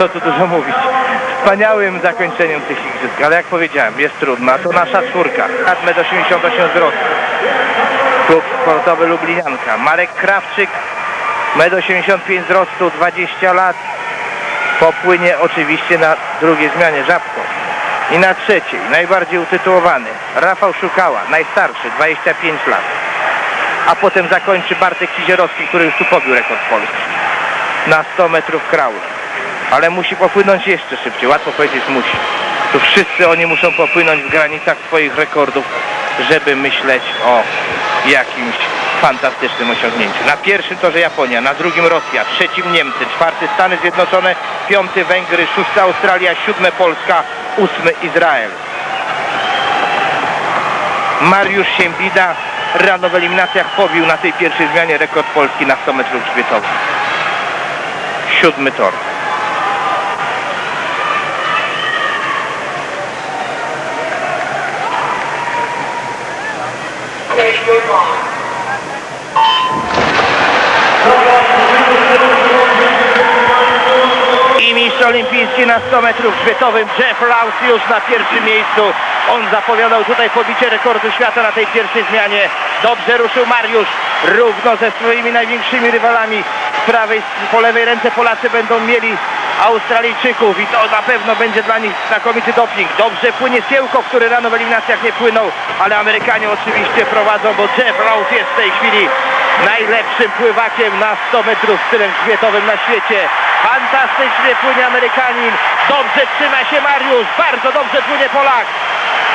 Co tu dużo mówić. Wspaniałym zakończeniem tych igrzysk, ale jak powiedziałem, jest trudna. To nasza czwórka. 1,88 m wzrostu. Klub sportowy Lublinianka. Marek Krawczyk, 1,85 m wzrostu, 20 lat. Popłynie oczywiście na drugiej zmianie Żabką. I na trzeciej, najbardziej utytułowany, Rafał Szukała, najstarszy, 25 lat. A potem zakończy Bartek Kizierowski, który już tu pobił rekord Polski. Na 100 metrów kraulu ale musi popłynąć jeszcze szybciej. Łatwo powiedzieć musi. Tu wszyscy oni muszą popłynąć w granicach swoich rekordów, żeby myśleć o jakimś fantastycznym osiągnięciu. Na pierwszym torze Japonia, na drugim Rosja, trzecim Niemcy, czwarty Stany Zjednoczone, piąty Węgry, szósty Australia, siódme Polska, ósmy Izrael. Mariusz Siembida rano w eliminacjach pobił na tej pierwszej zmianie rekord Polski na 100 metrów grzbietowych. Siódmy tor. I mistrz olimpijski na 100 metrów grzbietowym Jeff Laus już na pierwszym miejscu. On zapowiadał tutaj pobicie rekordu świata na tej pierwszej zmianie. Dobrze ruszył Mariusz, równo ze swoimi największymi rywalami. Z prawej, po lewej ręce Polacy będą mieli Australijczyków i to na pewno będzie dla nich znakomity doping. Dobrze płynie Siełko, który rano w eliminacjach nie płynął, ale Amerykanie oczywiście prowadzą, bo Jeff Laus jest w tej chwili najlepszym pływakiem na 100 metrów stylem grzbietowym na świecie. Fantastycznie płynie Amerykanin. Dobrze trzyma się Mariusz. Bardzo dobrze płynie Polak.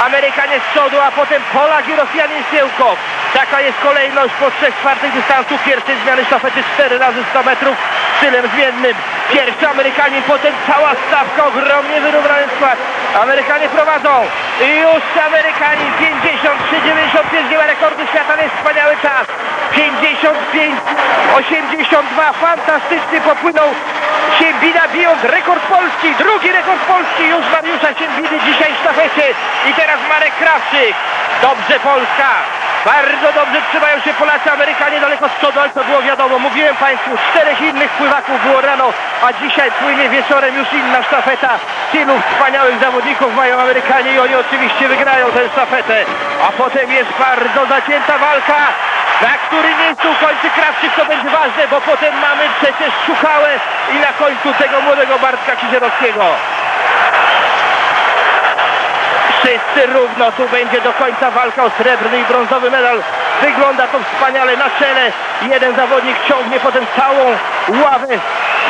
Amerykanie z przodu, a potem Polak i Rosjanin Siełko. Taka jest kolejność po trzech czwartych dystansu pierwszej zmiany sztafety 4 razy 100 metrów stylem zmiennym. Pierwszy Amerykanin, potem cała stawka, ogromnie wyrównany skład. Amerykanie prowadzą. I już Amerykanin 53-95 nie ma rekordu świata, ale jest wspaniały czas. 55-82, fantastycznie popłynął Siembida bijąc rekord Polski, drugi rekord Polski już Mariusza Siembidy dzisiaj w sztafecie i teraz Marek Krawczyk. Dobrze Polska, bardzo dobrze trzymają się Polacy, Amerykanie daleko z przodu, ale to było wiadomo, mówiłem Państwu, czterech innych pływaków było rano, a dzisiaj płynie wieczorem już inna sztafeta. Tylu wspaniałych zawodników mają Amerykanie i oni oczywiście wygrają tę sztafetę. A potem jest bardzo zacięta walka. Na którym miejscu kończy Krawczyk to będzie ważne, bo potem mamy przecież Szukałę i na końcu tego młodego Bartka Kizierowskiego. Wszyscy równo, tu będzie do końca walka o srebrny i brązowy medal. Wygląda to wspaniale na czele. Jeden zawodnik ciągnie potem całą ławę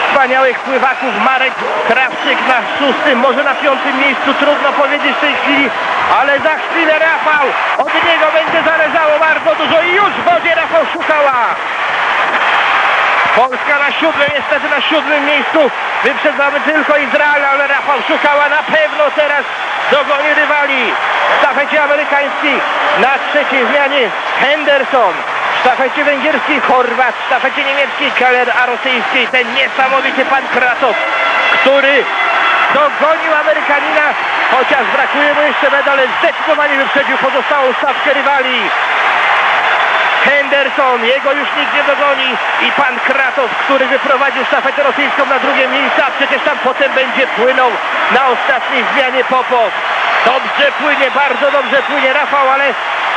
wspaniałych pływaków. Marek Krawczyk na szóstym, może na piątym miejscu. Trudno powiedzieć w tej chwili, ale za chwilę Rafał. Od niego będzie zależało bardzo dużo i już w wodzie Rafał Szukała. Polska na siódmym, niestety na siódmym miejscu. Wyprzedzamy tylko Izrael, ale Rafał Szukała na pewno teraz dogoni rywali. W sztafecie amerykańskiej na trzeciej zmianie Henderson. W sztafecie węgierskiej Chorwat. W sztafecie niemieckiej Keller, a rosyjskiej ten niesamowity pan Kratow, który dogonił Amerykanina, chociaż brakuje mu jeszcze medal, zdecydowanie wyprzedził pozostałą stawkę rywali. Henderson, jego już nikt nie dogoni i pan Kratow, który wyprowadził sztafetę rosyjską na drugie miejsce, a przecież tam potem będzie płynął na ostatniej zmianie Popow. Dobrze płynie, bardzo dobrze płynie Rafał, ale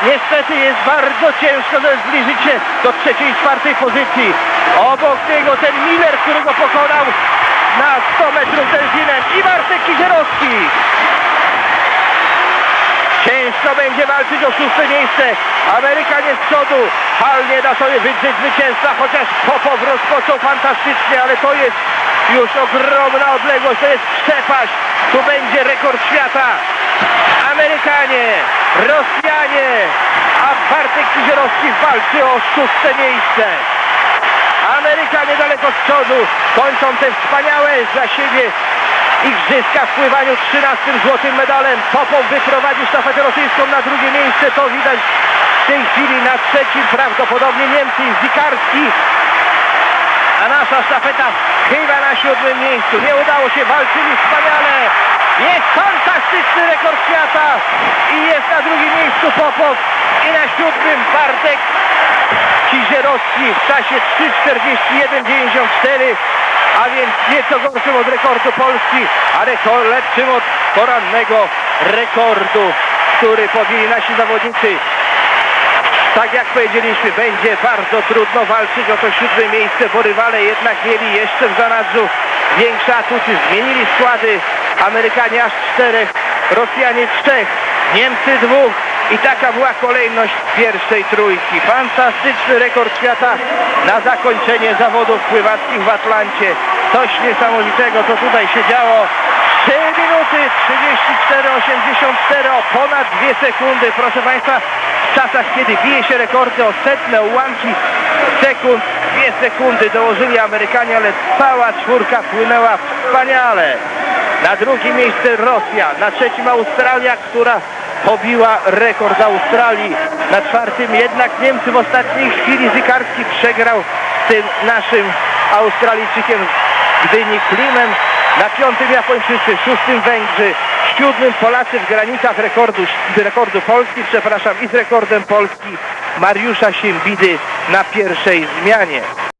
niestety jest bardzo ciężko żeby zbliżyć się do trzeciej i czwartej pozycji. Obok niego ten Miller, który go pokonał na 100 metrów delfinem i Bartek Kizierowski. Ciężko będzie walczyć o szóste miejsce. Amerykanie z przodu. Hal nie da sobie wydrzeć zwycięstwa, chociaż Popow rozpoczął fantastycznie, ale to jest już ogromna odległość. To jest przepaść. Tu będzie rekord świata. Amerykanie, Rosjanie, a Bartek Kizierowski walczy o szóste miejsce. Amerykanie daleko z przodu kończą te wspaniałe dla siebie Igrzyska w pływaniu 13 złotym medalem. Popow wyprowadził sztafetę rosyjską na drugie miejsce. To widać w tej chwili na trzecim prawdopodobnie Niemcy Zikarski. A nasza sztafeta chyba na siódmym miejscu. Nie udało się, walczyli wspaniale. Jest fantastyczny rekord świata i jest na drugim miejscu Popow i na siódmym Bartek Kizierowski w czasie 3.41.94 a więc nieco gorszym od rekordu Polski, a rekord lepszym od porannego rekordu, który pobili nasi zawodnicy. Tak jak powiedzieliśmy, będzie bardzo trudno walczyć o to siódme miejsce, bo rywale jednak mieli jeszcze w zanadrzu większe atuty. Zmienili składy. Amerykanie aż czterech, Rosjanie trzech, Niemcy dwóch. I taka była kolejność pierwszej trójki. Fantastyczny rekord świata na zakończenie zawodów pływackich w Atlancie. Coś niesamowitego, co tutaj się działo. 3 minuty 34,84 o ponad 2 sekundy. Proszę Państwa, w czasach, kiedy bije się rekordy o setne ułamki sekund, 2 sekundy dołożyli Amerykanie, ale cała czwórka płynęła wspaniale. Na drugim miejsce Rosja, na trzecim Australia, która pobiła rekord Australii. Na czwartym jednak Niemcy w ostatniej chwili Zykarski przegrał z tym naszym Australijczykiem Gdyni Klimem. Na piątym Japończycy, szóstym Węgrzy, siódmym Polacy w granicach rekordu, rekordu Polski, przepraszam, i z rekordem Polski Mariusza Siembidy na pierwszej zmianie.